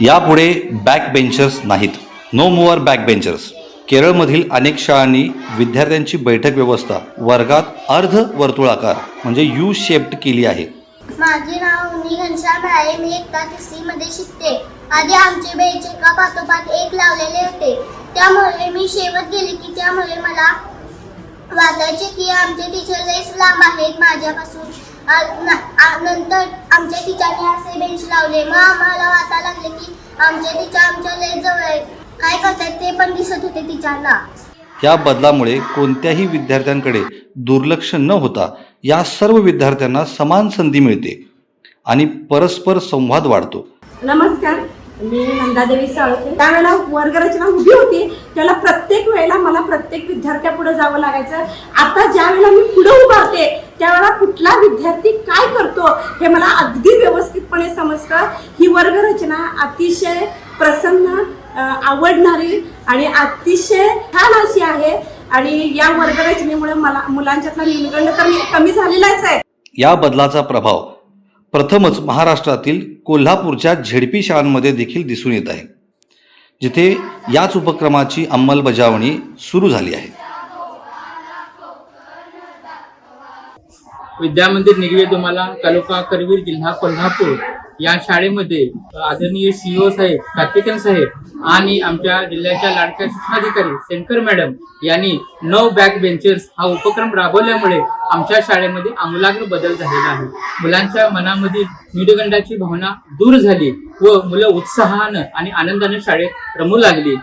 यापुढे back benchers नाहीत. No more back benchers केरळमधील अनेक शाळांनी विद्यार्थ्यांची बैठक व्यवस्था वर्गात अर्ध वर्तुळाकार म्हणजे यू शेप्ड केली आहे. माझे नाव मी घनश्याम आहे मी एकदा तिसरी मध्ये शिकते. आधी आमचे बेंच एका पाठोपाठ एक लावलेले होते. त्यामुळे मी शेवट गेले की त्यामुळे मला वाटायचे की आमचे टीचर लईच लांब आहेत माझ्यापासून. आ- न- आ- नंतर आमच्या टीचरने असे बेंच लावले. मग आम्हाला वाटायला लागले की आमचे टीचर आमच्या लई जवळ आहेत. काय करतात ते पण दिसत होते टीचरना या बदलामुळे कोणत्याही विद्यार्थ्यांकडे दुर्लक्ष न होता या सर्व विद्यार्थ्यांना समान संधी मिळते आणि परस्पर संवाद वाढतो. नमस्कार. मी नंदादेवी साळके त्यावेळेला वर्गरचना उभी होती. त्याला प्रत्येक वेळेला मला प्रत्येक विद्यार्थ्यापुढे जावं लागायचं. आता ज्या वेळेला मी पुढे उभारते त्यावेळेला कुठला विद्यार्थी काय करतो हे मला अगदी व्यवस्थितपणे समजतं. ही वर्गरचना अतिशय प्रसन्न आवडणारी आणि अतिशय छान अशी आहे. आणि या वर्गरचनेमुळे मला मुलांच्यातला न्यूनगंड तर कमी झालेलाच आहे. या बदलाचा प्रभाव प्रथमच महाराष्ट्रातील कोल्हापूरच्या झेडपी शाळांमध्ये देखील दिसून येत आहे जिथे याच उपक्रमाची अंमलबजावणी सुरू झाली आहे. विद्यामंदिर निगवे तुम्हाला तालुका करवीर जिल्हा कोल्हापूर. या शाळेमध्ये आदरणीय सीओ साहेब कार्तिकन साहेब आणि आमच्या जिल्ह्याच्या लाडक्या शिक्षणाधिकारी शंकर मॅडम यांनी नऊ बॅक बेंचर्स हा उपक्रम राबवल्यामुळे आमच्या शाळेमध्ये आमूलाग्र बदल झालेला आहे. मुलांच्या मनामधील निडगंडाची भावना दूर झाली व मुलं उत्साहानं आणि आनंदाने शाळेत रमू लागली.